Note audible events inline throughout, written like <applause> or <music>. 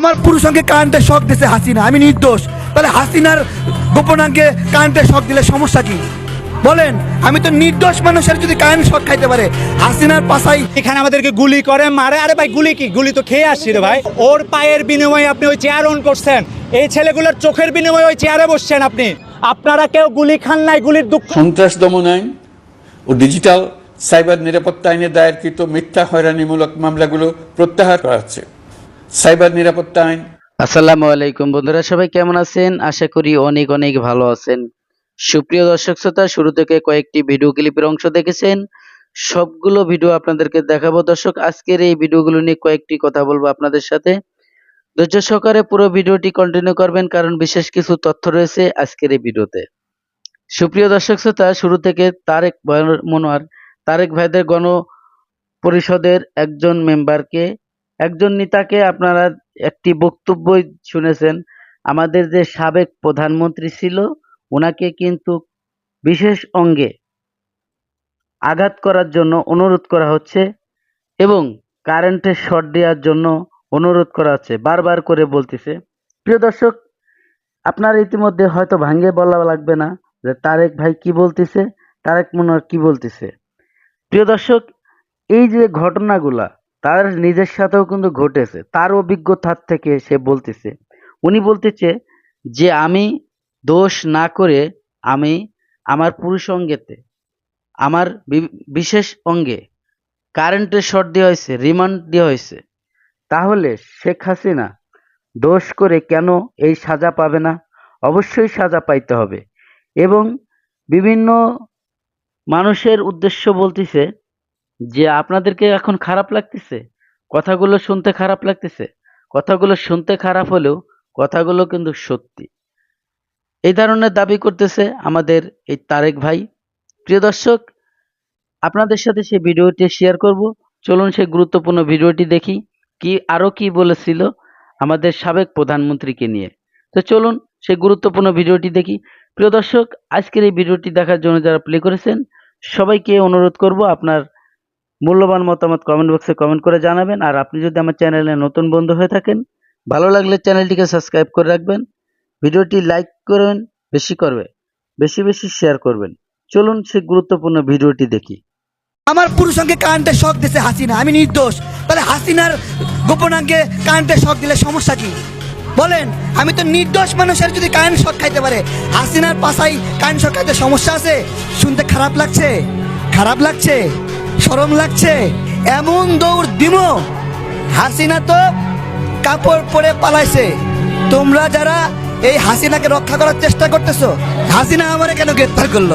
আমার পুরুষকে কারেন্টের শখ দিছে হাসিনা আমি নির্দোষ। তাহলে হাসিনার গোপনাঙ্গে কারেন্টের শখ দিলে সমস্যা কি? বলেন আমি তো নির্দোষ মানুষের যদি কারেন্ট শখ খাইতে পারে হাসিনার পাশাই এখানে আমাদেরকে গুলি করে মারে। আরে ভাই গুলি কি? গুলি তো খেয়ে আসছি রে ভাই। ওর পায়ের বিনিময়ে আপনি ওই চেয়ার অন করছেন। এই ছেলেগুলোর চোখের বিনিময়ে ওই চেয়ারে বসছেন আপনি। আপনারা কেউ গুলি খান নাই গুলির দুঃখ সন্ত্রাস দমন আইন ও ডিজিটাল সাইবার নিরাপত্তা আইনে দায়েরকৃত মিথ্যা হয়রানিমূলক মামলাগুলো প্রত্যাহার করা হচ্ছে। সাইবার নিরাপত্তা আইন। আসসালামু আলাইকুম বন্ধুরা, সবাই কেমন আছেন? আশা করি অনেক অনেক ভালো আছেন। সুপ্রিয় দর্শক শ্রোতা, শুরু থেকে কয়েকটি ভিডিও ক্লিপের অংশ দেখেছেন। সবগুলো ভিডিও আপনাদেরকে দেখাবো। দর্শক, আজকের এই ভিডিওগুলো নিয়ে কয়েকটি কথা বলব আপনাদের সাথে। ধৈর্য সহকারে পুরো ভিডিওটি কন্টিনিউ করবেন, কারণ বিশেষ কিছু তথ্য রয়েছে আজকের এই ভিডিওতে। সুপ্রিয় দর্শক শ্রোতা, শুরু থেকে তারেক মনোয়ার, তারেক ভাইদের গণ পরিষদের একজন মেম্বারকে একজন নেতাকে আপনারা একটি বক্তব্য শুনেছেন, আমাদের যে সাবেক প্রধানমন্ত্রী ছিল ওনাকে কিন্তু বিশেষ অঙ্গে আঘাত করার জন্য অনুরোধ করা হচ্ছে এবং কারেন্টের শর্ট দেওয়ার জন্য অনুরোধ করা হচ্ছে, বারবার করে বলতেছে। প্রিয় দর্শক, আপনার ইতিমধ্যে হয়তো ভাঙ্গে বলা লাগবে না যে তারেক ভাই কি বলতেছে, তারেক মনোয়ার কি বলতেছে। প্রিয় দর্শক, এই যে ঘটনাগুলা তার নিজের সাথেও কিন্তু ঘটেছে। তার অভিজ্ঞতার থেকে সে বলতেছে। উনি বলতেছে যে, আমি দোষ না করে আমি আমার পুরুষ অঙ্গেতে, আমার বিশেষ অঙ্গে কারেন্টের শর্ট দেওয়া হয়েছে, রিমান্ড দেওয়া হয়েছে। তাহলে শেখ হাসিনা দোষ করে কেন এই সাজা পাবে না? অবশ্যই সাজা পাইতে হবে। এবং বিভিন্ন মানুষের উদ্দেশ্য বলতেছে যে আপনাদেরকে এখন খারাপ লাগতেছে, কথাগুলো শুনতে খারাপ লাগতেছে, কথাগুলো শুনতে খারাপ হলেও কথাগুলো কিন্তু সত্যি। এই ধরনের দাবি করতেছে আমাদের এই তারেক ভাই। প্রিয় দর্শক, আপনাদের সাথে সেই ভিডিওটি শেয়ার করব। চলুন সেই গুরুত্বপূর্ণ ভিডিওটি দেখি, কি আরও কি বলেছিল আমাদের সাবেক প্রধানমন্ত্রীকে নিয়ে। তো চলুন সেই গুরুত্বপূর্ণ ভিডিওটি দেখি। প্রিয় দর্শক, আজকের এই ভিডিওটি দেখার জন্য যারা প্লে করেছেন, সবাইকে অনুরোধ করব আপনার মূল্যবান মতামত কমেন্ট বক্সে কমেন্ট করে জানাবেন। আর আপনি যদি আমার চ্যানেলে নতুন বন্ধু হয়ে থাকেন, ভালো লাগলে চ্যানেলটিকে সাবস্ক্রাইব করে রাখবেন। ভিডিওটি লাইক করবেন, বেশি করবে, বেশি বেশি শেয়ার করবেন। চলুন সেই গুরুত্বপূর্ণ ভিডিওটি দেখি। আমার পুরুষকে কারেন্টের শখ দিছে হাসিনা, আমি নির্দোষ। তাহলে হাসিনার গোপনাঙ্গে কারেন্টের শখ দিলে সমস্যা কি? বলেন, আমি তো নির্দোষ মানুষের যদি কারেন্ট শখ খাইতে পারে, হাসিনার পাশাই কারেন্ট শখ খাইতে সমস্যা আছে? শুনতে খারাপ লাগছে? খারাপ লাগছে? সরম লাগছে, এমন দৌড় দিব হাসিনা তো কাপড় পরে পালাইছে। তোমরা যারা এই হাসিনাকে রক্ষা করার চেষ্টা করতেছো, হাসিনা আমারে কেন গ্রেপ্তার করল?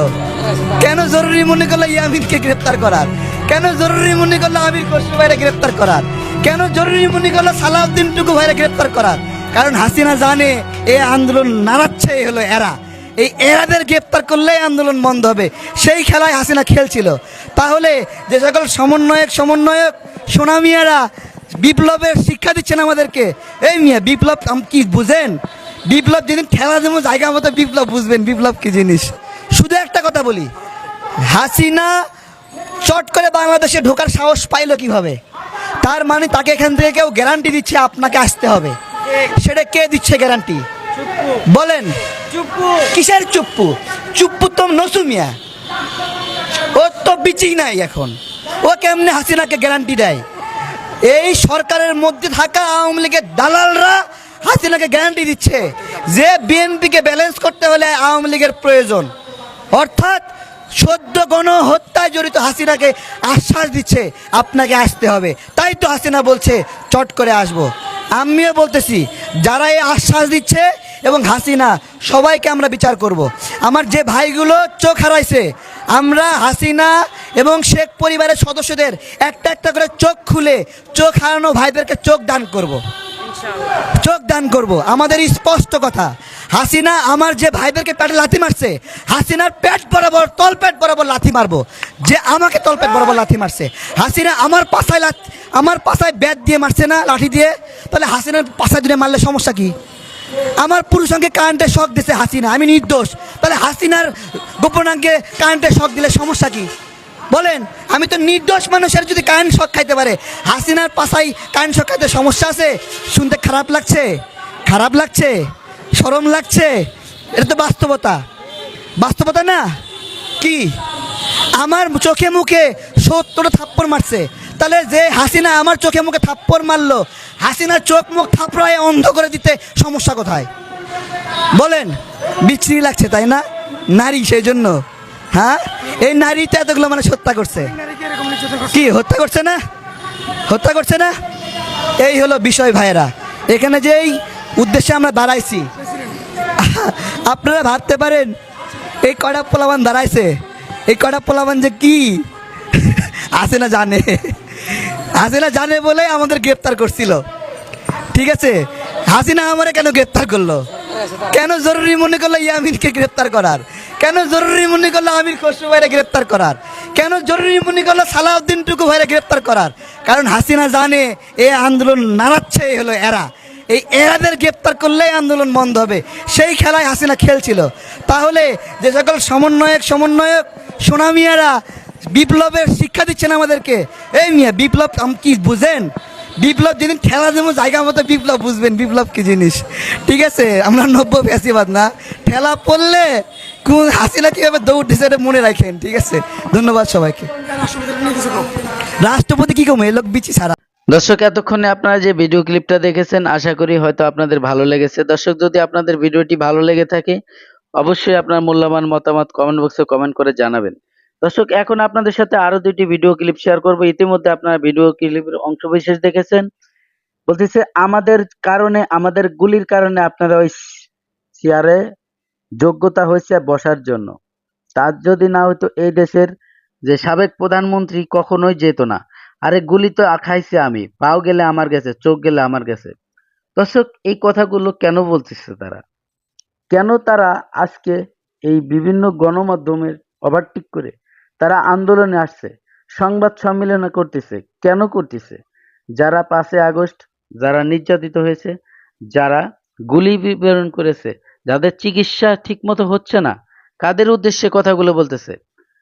কেন জরুরি মনে করল ইয়ামিনকে গ্রেপ্তার করার? কেন জরুরি মনে করল আমির খসরু ভাইরে গ্রেপ্তার করার? কেন জরুরি মনে করল সালাউদ্দিন টুকু ভাইরে গ্রেপ্তার করার? কারণ হাসিনা জানে এ আন্দোলন নাড়াচ্ছে হলো এরা। এই এরাদের গ্রেপ্তার করলেই আন্দোলন বন্ধ হবে। সেই খেলায় হাসিনা খেলছিল। তাহলে যে সকল সমন্বয়ক সমন্বয়ক, সোনামিয়ারা বিপ্লবের শিক্ষা দিচ্ছেন আমাদেরকে। এই মিয়া, বিপ্লব কি বুঝেন? বিপ্লব যেদিন ঠেলা দেবো, জায়গা মতো বিপ্লব বুঝবেন। বিপ্লব কি জিনিস? শুধু একটা কথা বলি। হাসিনা চট করে বাংলাদেশে ঢোকার সাহস পাইলো কীভাবে? তার মানে তাকে এখান থেকে কেউ গ্যারান্টি দিচ্ছে, আপনাকে আসতে হবে। সেটা কে দিচ্ছে গ্যারান্টি বলেন। কিসের চুপ্পু? চুপ্পু তো নসুমিয়া ও তো বিচি নাই এখন। ও কেমনে হাসিনাকে গ্যারান্টি দেয়? এই সরকারের মধ্যে থাকা আওয়ামী লীগের দালালরা হাসিনাকে গ্যারান্টি দিচ্ছে যে বিএনপিকে ব্যালেন্স করতে হলে আওয়ামী লীগের প্রয়োজন। অর্থাৎ সদ্য গণ হত্যায় জড়িত হাসিনাকে আশ্বাস দিচ্ছে আপনাকে আসতে হবে। তাই তো হাসিনা বলছে চট করে আসব। আমিও বলতেছি যারা এই আশ্বাস দিচ্ছে এবং হাসিনা সবাইকে আমরা বিচার করব। আমার যে ভাইগুলো চোখ হারাইছে আমরা হাসিনা এবং শেখ পরিবারের সদস্যদের একটা একটা করে চোখ খুলে চোখ হারানো ভাইদেরকে চোখ দান করব। চোখ দান করব। আমাদের স্পষ্ট কথা হাসিনা আমার যে ভাইদেরকে পেটে লাথি মারছে হাসিনার পেট বরাবর তল পেট বরাবর লাথি মারবো। যে আমাকে তল পেট বরাবর লাথি মারছে হাসিনা আমার পাশায় আমার পাশায় ব্যাট দিয়ে মারছে না লাঠি দিয়ে? তাহলে হাসিনার পাশায় দিয়ে মারলে সমস্যা কি? আমার পুরুষকে কারেন্টের শখ দিছে হাসিনা, আমি নির্দোষ। তাহলে হাসিনার গোপনাঙ্গে কারেন্টের শখ দিলে সমস্যা কি? বলেন, আমি তো নির্দোষ মানুষের যদি কারেন্ট শখ খাইতে পারে, হাসিনার পাশাই কারেন্ট শখ খাইতে সমস্যা আছে? শুনতে খারাপ লাগছে? খারাপ লাগছে? সরম লাগছে? এটা তো বাস্তবতা। বাস্তবতা না? কি? আমার চোখে মুখে সত্তরটা থাপ্পড় মারছে। তাহলে যে হাসিনা আমার চোখে মুখে থাপ্পড় মারলো হাসিনার চোখ মুখ থাপড়ায় অন্ধ করে দিতে সমস্যা কোথায়? বলেন, বিচ্ছিরি লাগছে, তাই না? নারী সেই জন্য হ্যাঁ? এই নারীতে এতগুলো মানুষ হত্যা করছে। কি, হত্যা করছে না? হত্যা করছে না? এই হলো বিষয় ভাইয়েরা। এখানে যেই উদ্দেশ্যে আমরা দাঁড়াইছি, <laughs> আপনারা ভাবতে পারেন, এই কয়টা পোলাবান দাঁড়াইছে? এই কয়টা পোলাবান যে কি? <laughs> আসে না জানে। আসে না জানে বলে আমাদের গ্রেপ্তার করছিল। ঠিক আছে? হাসিনা আমারে কেন গ্রেপ্তার করল? কেন জরুরি মনে করল ইয়ামিনকে গ্রেপ্তার করার? কেন জরুরি মনে করল আমির খসরু ভাইরে গ্রেপ্তার করার? কেন জরুরি মনে করল সালাউদ্দিন টুকু ভাইরে গ্রেপ্তার করার? কারণ হাসিনা জানে এই আন্দোলন নাড়াচ্ছে হলো এরা। এই এরাদের গ্রেপ্তার করলেই আন্দোলন বন্ধ হবে। সেই খেলায় হাসিনা খেলছিল। তাহলে যে সকল সমন্বয়ক সমন্বয়ক, সোনামিয়ারা বিপ্লবের শিক্ষা দিচ্ছেন আমাদেরকে। এই মিয়া, বিপ্লব কি বুঝেন? বিপ্লব যেদিন ঠেলা দেবো, জায়গা মতো বিপ্লব বুঝবেন, বিপ্লব কি জিনিস? ঠিক আছে? আমরা নব্য ফ্যাসিবাদ না। ঠেলা পড়লে কোন হাসিনা কীভাবে দৌড় দিছে মনে রাখেন, ঠিক আছে? ধন্যবাদ সবাইকে। রাষ্ট্রপতি কি কমে লোক বিচি ছাড়া। দর্শক, এতক্ষণে আপনারা যে ভিডিও ক্লিপটা দেখেছেন, আশা করি হয়তো আপনাদের ভালো লেগেছে। দর্শক, যদি আপনাদের ভিডিওটি ভালো লেগে থাকে, অবশ্যই আপনার মূল্যবান মতামত কমেন্ট বক্সে কমেন্ট করে জানাবেন। দর্শক, এখন আপনাদের সাথে আরও দুইটি ভিডিও ক্লিপ শেয়ার করব। ইতিমধ্যে আপনারা ভিডিও ক্লিপের অংশ বিশেষ দেখেছেন। বলতেছে, আমাদের কারণে, আমাদের গুলির কারণে আপনারা ওই চেয়ারে যোগ্যতা হয়েছে বসার জন্য। তার যদি না হতো এই দেশের যে সাবেক প্রধানমন্ত্রী কখনোই যেত না। আরে, গুলি তো খাইছে আমি। পাও গেলে আমার গেছে চোখ গেলে আমার গেছে দর্শক, এই কথাগুলো কেন বলতেছে তারা? কেন তারা আজকে এই বিভিন্ন গণমাধ্যমের ওভারটেক করে? তারা আন্দোলনে আসছে, সংবাদ সম্মেলন করতেছে। কেন করতেছে? যারা পাঁচই আগস্ট, যারা নির্যাতিত হয়েছে, যারা গুলি বিবরণ করেছে, যাদের চিকিৎসা ঠিকমতো হচ্ছে না, কাদের উদ্দেশ্যে কথাগুলো বলতেছে?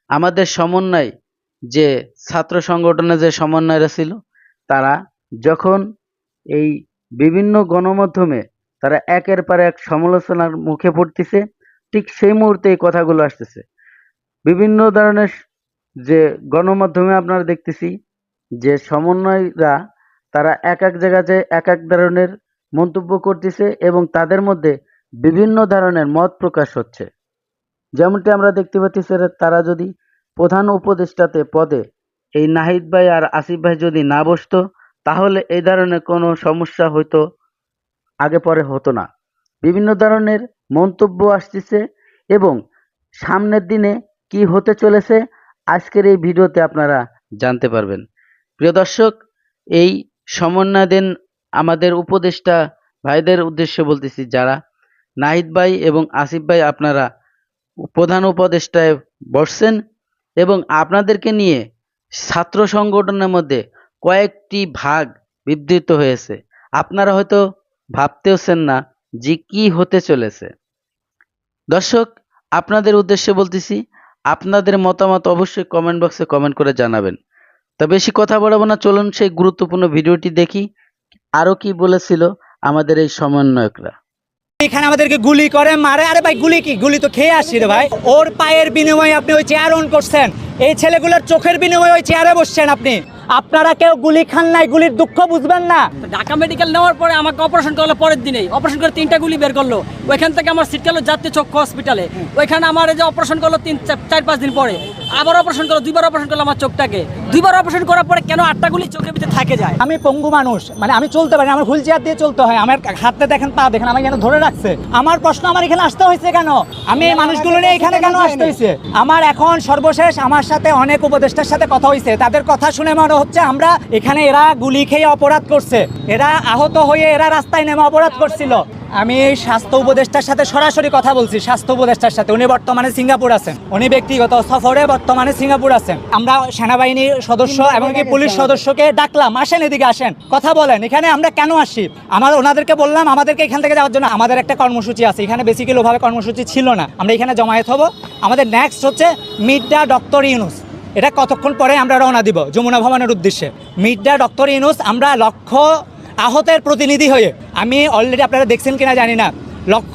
আমাদের সমন্বয় যে ছাত্র সংগঠনে যে সমন্বয়রা ছিল, তারা যখন এই বিভিন্ন গণমাধ্যমে তারা একের পর এক সমালোচনার মুখে পড়তেছে, ঠিক সেই মুহূর্তে এই কথাগুলো আসতেছে। বিভিন্ন ধরনের যে গণমাধ্যমে আপনারা দেখতেছি, যে সমন্বয়রা তারা এক এক জায়গাতে এক এক ধরনের মন্তব্য করতেছে এবং তাদের মধ্যে বিভিন্ন ধরনের মত প্রকাশ হচ্ছে। যেমনটি আমরা দেখতে পাচ্ছি তারা যদি প্রধান উপদেষ্টাতে পদে এই নাহিদ ভাই আর আসিফ ভাই যদি না বসতো, তাহলে এই ধরনের কোনো সমস্যা হয়তো আগে পরে হতো না। বিভিন্ন ধরনের মন্তব্য আসতেছে এবং সামনের দিনে কি হতে চলেছে আজকের এই ভিডিওতে আপনারা জানতে পারবেন। প্রিয় দর্শক, এই সমন্বয় দেন আমাদের উপদেষ্টা ভাইদের উদ্দেশ্যে বলতেছি যারা, নাহিদ ভাই এবং আসিফ ভাই আপনারা প্রধান উপদেষ্টায় বসছেন এবং আপনাদেরকে নিয়ে ছাত্র সংগঠনের মধ্যে কয়েকটি ভাগ বিবৃত হয়েছে। আপনারা হয়তো ভাবতেওছেন না যে কি হতে চলেছে। দর্শক, আপনাদের উদ্দেশ্যে বলতেছি আপনাদের মতামত অবশ্যই কমেন্ট বক্সে কমেন্ট করে জানাবেন। তো বেশি কথা বলব না, চলুন সেই গুরুত্বপূর্ণ ভিডিওটি দেখি। আরও কি বলেছিল আমাদের এই সমন্বয়করা? এখানে আমাদেরকে গুলি করে, মারে। আরে ভাই, গুলি কি? গুলি তো খেয়ে আসি রে ভাই। ওর পায়ের বিনিময়ে আপনি ওই চেয়ার অন করছেন। এই ছেলেগুলোর চোখের বিনিময়ে ওই চেয়ারে বসছেন আপনি। আপনারা কেউ গুলি খান নাই গুলির দুঃখ বুঝবেন না। ঢাকা মেডিকেল নেওয়ার পরে আমাকে অপারেশন করল পরের দিনেই। অপারেশন করে তিনটা গুলি বের করল। ওইখান থেকে আমার সিট গেল জাতীয় চক্ষু হসপিটালে ওইখানে আমার এই যে অপারেশন করল তিন চার পাঁচ দিন পরে। আবার অপারেশন করল দুইবার অপারেশন করল আমার চোখটাকে। দুইবার অপারেশন করার পরে কেন আটটা গুলি চোখের ভিতরে থাকে যায়? আমি পঙ্গু মানুষ মানে আমি চলতে পারি আমার হুইল চেয়ার দিয়ে চলতে হয়। আমার হাতটা দেখেন পা দেখেন আমার এখানে ধরে রাখছে। আমার প্রশ্ন আমার এখানে আসতে হয়েছে কেন? আমি এই মানুষগুলো নিয়ে এখানে কেন আসতে হয়েছে? আমার এখন সর্বশেষ আমার সাথে অনেক উপদেষ্টার সাথে কথা হয়েছে। তাদের কথা শুনে মনে হচ্ছে আমরা এখানে এরা গুলি খেয়ে অপরাধ করছে। এরা আহত হয়ে এরা রাস্তায় নেমে অপরাধ করছিল। আমি স্বাস্থ্য উপদেষ্টার সাথে সরাসরি কথা বলছি স্বাস্থ্য উপদেষ্টার সাথে। উনি বর্তমানে সিঙ্গাপুর আছেন। উনি ব্যক্তিগত সফরে বর্তমানে সিঙ্গাপুর আছেন। আমরা সেনাবাহিনীর সদস্য এবং কি পুলিশ সদস্যকে ডাকলাম আসেন এদিকে আসেন কথা বলেন এখানে আমরা কেন আসি আমার ওনাদেরকে বললাম আমাদেরকে এখান থেকে যাওয়ার জন্য আমাদের একটা কর্মসূচি আছে। এখানে বেসিক্যালি ওভাবে কর্মসূচি ছিল না। আমরা এখানে জমায়েত হব। আমাদের নেক্সট হচ্ছে মিড দ্য ডক্টর ইউনুস। এটা কতক্ষণ পরে আমরা রওনা দিব? যমুনা ভবনের উদ্দেশ্যে। মির্জা, ডক্টর ইনুস আমরা লক্ষ্য আহতের প্রতিনিধি হয়ে, আমি অলরেডি আপনারা দেখছেন কিনা জানি না লক্ষ